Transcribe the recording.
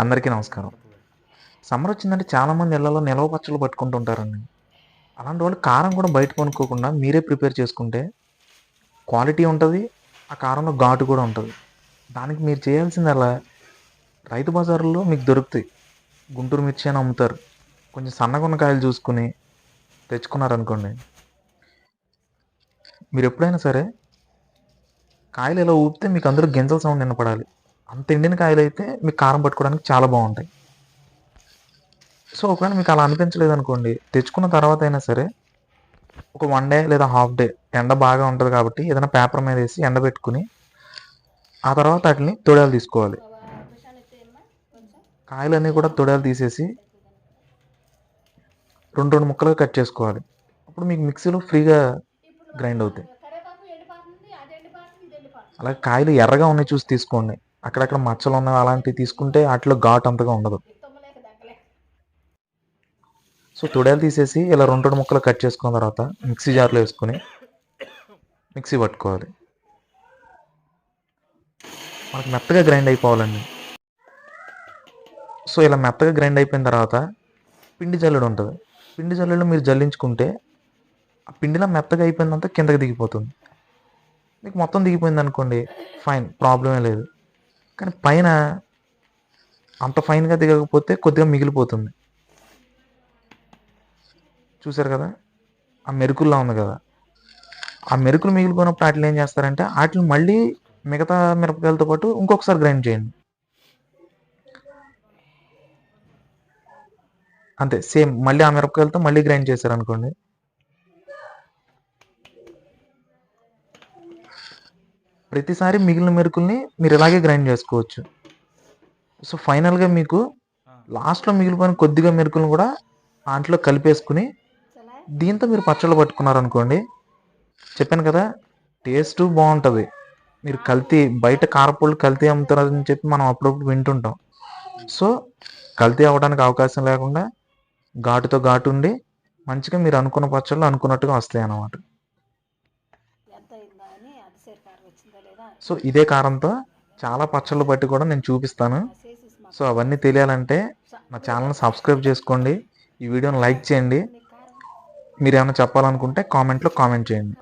అందరికీ నమస్కారం. సమ్మర్ వచ్చిందంటే చాలామంది ఇళ్ళలో నిలవ పచ్చళ్ళు పట్టుకుంటుంటారండి. అలాంటి వాళ్ళు కారం కూడా బయట కొనుక్కోకుండా మీరే ప్రిపేర్ చేసుకుంటే క్వాలిటీ ఉంటుంది ఆ కారంలో ఘాటు కూడా ఉంటుంది. దానికి మీరు చేయాల్సింది అలా రైతు బజార్లో మీకు దొరుకుతాయి. గుంటూరు మిర్చి అని అమ్ముతారు. కొంచెం సన్నగా ఉన్న కాయలు చూసుకుని తెచ్చుకున్నారనుకోండి. మీరు ఎప్పుడైనా సరే కాయలు ఇలా ఊపితే మీకు అందరూ గింజల సౌండ్ వినపడాలి. అంత ఎండిన కాయలు అయితే మీకు కారం పట్టుకోవడానికి చాలా బాగుంటాయి. సో ఒకవేళ మీకు అలా అనిపించలేదు అనుకోండి తెచ్చుకున్న తర్వాత అయినా సరే ఒక వన్ డే లేదా హాఫ్ డే ఎండ బాగా ఉంటుంది కాబట్టి ఏదైనా పేపర్ మీద వేసి ఎండబెట్టుకుని ఆ తర్వాత వాటిని తొడేలు తీసుకోవాలి. కాయలన్నీ కూడా తొడేలు తీసేసి రెండు రెండు ముక్కలుగా కట్ చేసుకోవాలి. అప్పుడు మీకు మిక్సీలో ఫ్రీగా గ్రైండ్ అవుతాయి. అలాగే కాయలు ఎర్రగా ఉన్నాయి చూసి తీసుకోండి. అక్కడక్కడ మచ్చలు ఉన్నవి అలాంటివి తీసుకుంటే వాటిలో ఘాట్ అంతగా ఉండదు. సో తొడేలు తీసేసి ఇలా రెండు రెండు ముక్కలు కట్ చేసుకున్న తర్వాత మిక్సీ జార్లో వేసుకొని మిక్సీ పట్టుకోవాలి. మనకు మెత్తగా గ్రైండ్ అయిపోవాలండి. సో ఇలా మెత్తగా గ్రైండ్ అయిపోయిన తర్వాత పిండి జల్లెడు ఉంటుంది. పిండి జల్లెడలో మీరు జల్లించుకుంటే ఆ పిండిలో మెత్తగా అయిపోయిందంతా కిందకి దిగిపోతుంది. మీకు మొత్తం దిగిపోయింది అనుకోండి ఫైన్ ప్రాబ్లమే లేదు. కానీ పైన అంత ఫైన్గా దిగకపోతే కొద్దిగా మిగిలిపోతుంది. చూసారు కదా? ఆ మెరుకుల్లా ఉంది కదా? ఆ మెరుకులు మిగిలిపోయినప్పుడు వాటిని ఏం చేస్తారంటే వాటిని మళ్ళీ మిగతా మిరపకాయలతో పాటు ఇంకొకసారి గ్రైండ్ చేయండి. అంతే సేమ్ మళ్ళీ ఆ మిరపకాయలతో మళ్ళీ గ్రైండ్ చేశారు అనుకోండి ప్రతిసారి మిగిలిన మెరుకుల్ని మీరు ఇలాగే గ్రైండ్ చేసుకోవచ్చు. సో ఫైనల్గా మీకు లాస్ట్లో మిగిలిపోయిన కొద్దిగా మెరుకులను కూడా దాంట్లో కలిపేసుకుని దీంతో మీరు పచ్చళ్ళు పట్టుకున్నారనుకోండి చెప్పాను కదా టేస్ట్ బాగుంటుంది. మీరు కల్తీ బయట కారపొళ్ళు కల్తీ అమ్ముతారని చెప్పి మనం అప్పుడప్పుడు వింటుంటాం. సో కల్తీ అవ్వడానికి అవకాశం లేకుండా ఘాటుతో ఘాటు ఉండి మంచిగా మీరు అనుకున్న పచ్చళ్ళు అనుకున్నట్టుగా వస్తాయి అన్నమాట సో ఇదే కారంతో చాలా పచ్చళ్ళు బట్టి కూడా నేను చూపిస్తాను. సో అవన్నీ తెలియాలంటే నా ఛానల్ని సబ్స్క్రైబ్ చేసుకోండి. ఈ వీడియోని లైక్ చేయండి. మీరు ఏమైనా చెప్పాలనుకుంటే కామెంట్లో కామెంట్ చేయండి.